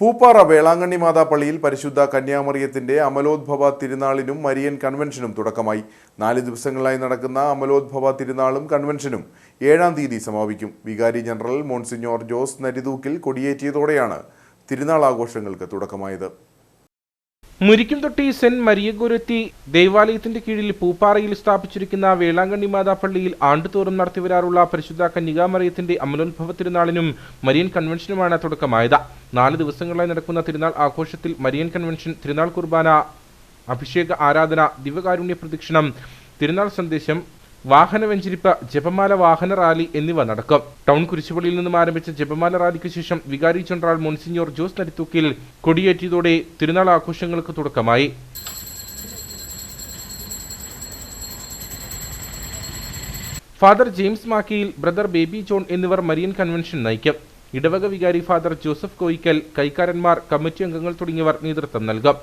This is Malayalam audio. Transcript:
പൂപ്പാറ വേളാങ്കണ്ണി മാതാ പള്ളിയിൽ പരിശുദ്ധ കന്യാമറിയത്തിന്റെ അമലോദ്ഭവ തിരുനാളിനും മരിയൻ കൺവെൻഷനും തുടക്കമായി. നാല് ദിവസങ്ങളായി നടക്കുന്ന അമലോദ്ഭവ തിരുനാളും കൺവെൻഷനും ഏഴാം തീയതി സമാപിക്കും. വികാരി ജനറൽ മോൺസിഞ്ഞോർ ജോസ് നരിതൂക്കിൽ കൊടിയേറ്റിയതോടെയാണ് തിരുനാൾ ആഘോഷങ്ങൾക്ക് തുടക്കമായത്. മുരിക്കും തൊട്ടി സെന്റ് മരിയഗുരുത്തി ദേവാലയത്തിന്റെ കീഴിൽ പൂപ്പാറയിൽ സ്ഥാപിച്ചിരിക്കുന്ന വേളാങ്കണ്ണി മാതാപ്പള്ളിയിൽ ആണ്ടുതോറും നടത്തിവരാറുള്ള പരിശുദ്ധ കന്യകാമറിയത്തിന്റെ അമലോത്ഭവ തിരുനാളിനും മരിയൻ കൺവെൻഷനുമാണ് തുടക്കമായത്. നാല് ദിവസങ്ങളായി നടക്കുന്ന തിരുനാൾ ആഘോഷത്തിൽ മരിയൻ കൺവെൻഷൻ തിരുനാൾ കുർബാന അഭിഷേക ആരാധന ദിവ്യകാരുണ്യ പ്രദക്ഷിണം തിരുനാൾ സന്ദേശം വാഹന വെഞ്ചിരിപ്പ് ജപമാല വാഹന റാലി എന്നിവ നടക്കും. ടൗൺ കുരിശുപള്ളിയിൽ നിന്നും ആരംഭിച്ച ജപമാല റാലിക്ക് ശേഷം വികാരി ജനറൽ മോൺസിഞ്ഞോർ ജോസ് നരിത്തൂക്കിൽ കൊടിയേറ്റിയതോടെ തിരുനാൾ ആഘോഷങ്ങൾക്ക് തുടക്കമായി. Father James Makkiyil brother baby John എന്നിവർ മരിയൻ കൺവെൻഷൻ നയിക്കും. ഇടവക വികാരി ഫാദർ ജോസഫ് കോയിക്കൽ കൈക്കാരന്മാർ കമ്മിറ്റി അംഗങ്ങൾ തുടങ്ങിയവർ നേതൃത്വം നൽകും.